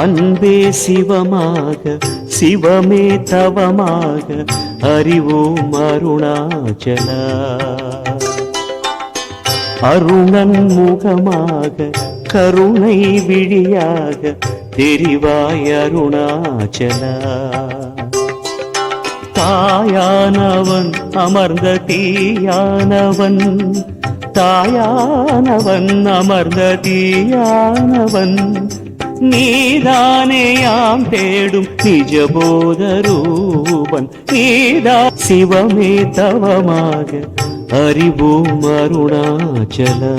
அன்பே சிவமாக சிவமே தவமாக அறிவோம் அருணாச்சலா. அருணன் முகமாக கருணை விழியாக தெரிவாய் அருணாச்சலா. தாயானவன் அமர்ந்த தீயானவன் தாயானவன் அமர்ந்த தீயானவன் நீதானேயாம் தேடும் நிஜபோத ரூபன் நீதா சிவமே தவமாக அறிவோம் அருணாச்சலா.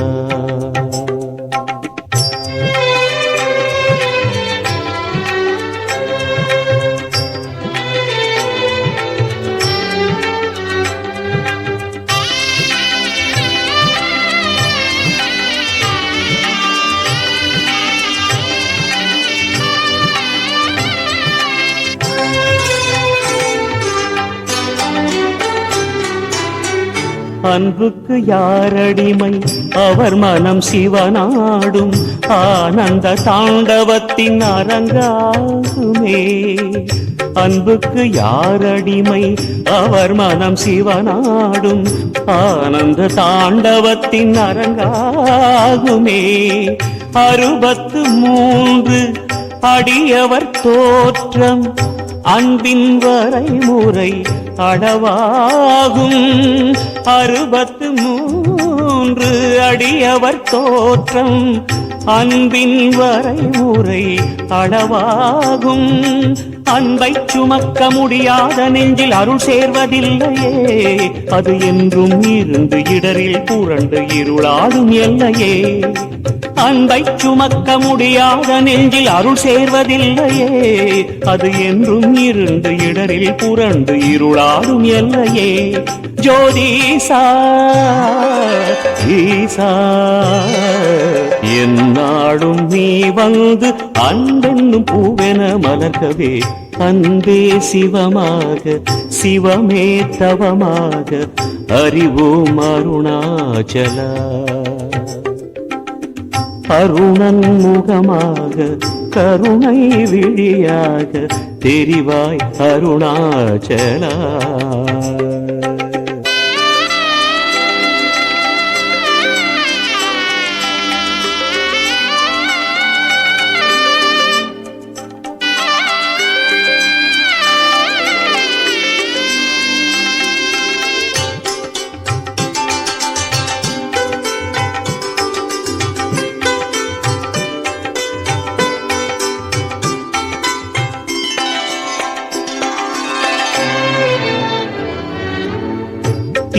அன்புக்கு யாரடிமை? அவர் மனம் சிவனாடும். ஆனந்த தாண்டவத்தின் அரங்காகுமே. அன்புக்கு யாரடிமை? அவர் மனம் சிவனாடும். ஆனந்த தாண்டவத்தின் அரங்காகுமே. அறுபத்து மூன்று அடியவர் தோற்றம். அன்பின் வரைமுறை அளவாகும் அறுபத்து மூன்று அடியவர் தோற்றம். அன்பின் வரைமுறை அளவாகும் அன்பை சுமக்க முடியாத நெஞ்சில் அருள் சேர்வதில்லையே. அது என்றும் இருந்து இடரில் புரண்டு இருளாடும் எல்லையே. அன்பை சுமக்க முடியாத நெஞ்சில் அருள் சேர்வதில்லையே. அது என்றும் இருந்து இடரில் புரண்டு இருளாடும் எல்லையே. ஜோதிசா ஈசா என்னாடும் நீ வந்து அன்பென்னும் பூவென மலர்கவே அன்பே சிவமாக சிவமே தவமாக. அறிவோம் அருணாச்சலா. அருணன் முகமாக கருணை விழியாக தெரிவாய் அருணாச்சலா.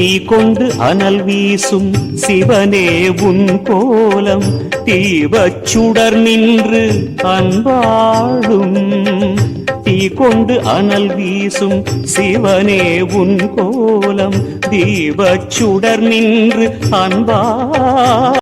தீ கொண்டு அனல் வீசும் சிவனே உன் கோலம். தீவச்சுடர் நின்று அன்பாடும் தீ கொண்டு அனல் வீசும் சிவனே உன் கோலம். தீவச்சுடர் நின்று அன்பா